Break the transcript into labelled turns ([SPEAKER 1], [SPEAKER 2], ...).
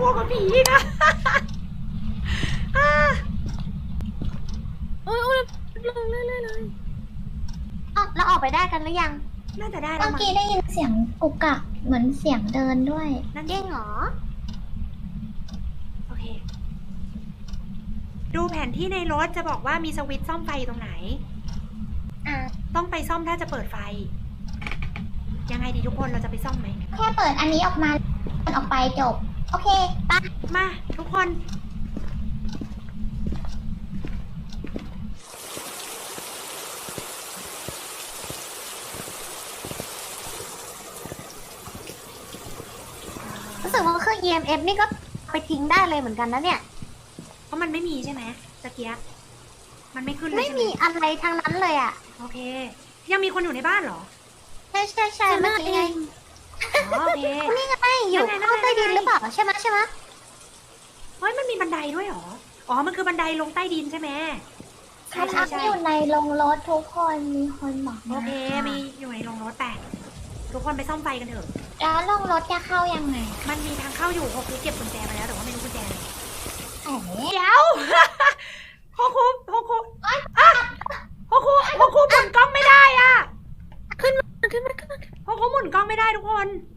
[SPEAKER 1] ลัวกว่าผีอีกอะอ่า
[SPEAKER 2] โอ้ยโอ้ยลงเลยเลยเลย
[SPEAKER 3] อะเราออกไปได้กันหรือยัง
[SPEAKER 1] น่าจะได้แล้
[SPEAKER 4] เมื่
[SPEAKER 1] ว
[SPEAKER 4] อ
[SPEAKER 1] มั้ง
[SPEAKER 4] กี้ได้ยินเสียงกุกกักเหมือนเสียงเดินด้วย
[SPEAKER 1] นั่น
[SPEAKER 3] เด้งเหรอ
[SPEAKER 1] โอเค ดูแผนที่ในรถจะบอกว่ามีสวิตช์ซ่อมไฟตรงไหน
[SPEAKER 3] อะ
[SPEAKER 1] ต้องไปซ่อมถ้าจะเปิดไฟ ยังไงดีทุกคนเราจะไปซ่อมไหม
[SPEAKER 4] แค่เปิดอันนี้ออกมาเปิดออกไปจบ โอเคไป
[SPEAKER 1] มาทุกคน
[SPEAKER 3] รู้สึกว่าเครื่อง EMF นี่ก็ไปทิ้งได้เลยเหมือนกันนะเนี่ย
[SPEAKER 1] เพราะมันไม่มีใช่ไหมตะเกียบมันไม่ขึ้นเลย
[SPEAKER 3] ไม่
[SPEAKER 1] ใช่ไหม
[SPEAKER 3] มีอะไรทางนั้นเลยอะ
[SPEAKER 1] โอเค ยังมีคนอยู่ในบ้านเหรอ
[SPEAKER 3] ใช่ใช่ใช่
[SPEAKER 2] จะ
[SPEAKER 3] เมื่อ
[SPEAKER 2] น่า
[SPEAKER 3] กี้
[SPEAKER 2] เอ
[SPEAKER 3] ไง
[SPEAKER 2] ง
[SPEAKER 1] อ๋อโอเค
[SPEAKER 3] นี่ไง อยู่
[SPEAKER 1] นั่นไง
[SPEAKER 3] ห้องใต้ดิน
[SPEAKER 1] นั่นไง
[SPEAKER 3] หรือเปล่าใช่ไหมใช่ไหม
[SPEAKER 1] เฮ้ยมันมีบันไดด้วยเหรอ อ๋อ มันคือบันไดลงใต้ดินใช่ไหมใช่
[SPEAKER 4] พั
[SPEAKER 1] ใช่
[SPEAKER 4] ก
[SPEAKER 1] ใช่
[SPEAKER 4] อยู่ในโรงรถทุกคนมีคนบอก
[SPEAKER 1] โอเคมีอยู่ในโรงรถแต่ทุกคนไปซ่อมไฟกันเถอะ
[SPEAKER 4] แล้วโรงรถจะเข้ายังไง
[SPEAKER 1] มันมีทางเข้าอยู่โฮคุเก็บกุญแจมาแล้วแต่ว่าไม่รู้กุญแจไหน
[SPEAKER 4] เอ๋
[SPEAKER 1] เดี๋ยวโฮคุโฮคุอะโฮคุโฮคุหมุนกล้องไม่ได้อะ
[SPEAKER 2] ขึ้นมาขึ้นมาขึ้นมา
[SPEAKER 1] โฮคุหมุนกล้องไม่ได้ทุกคน
[SPEAKER 3] เ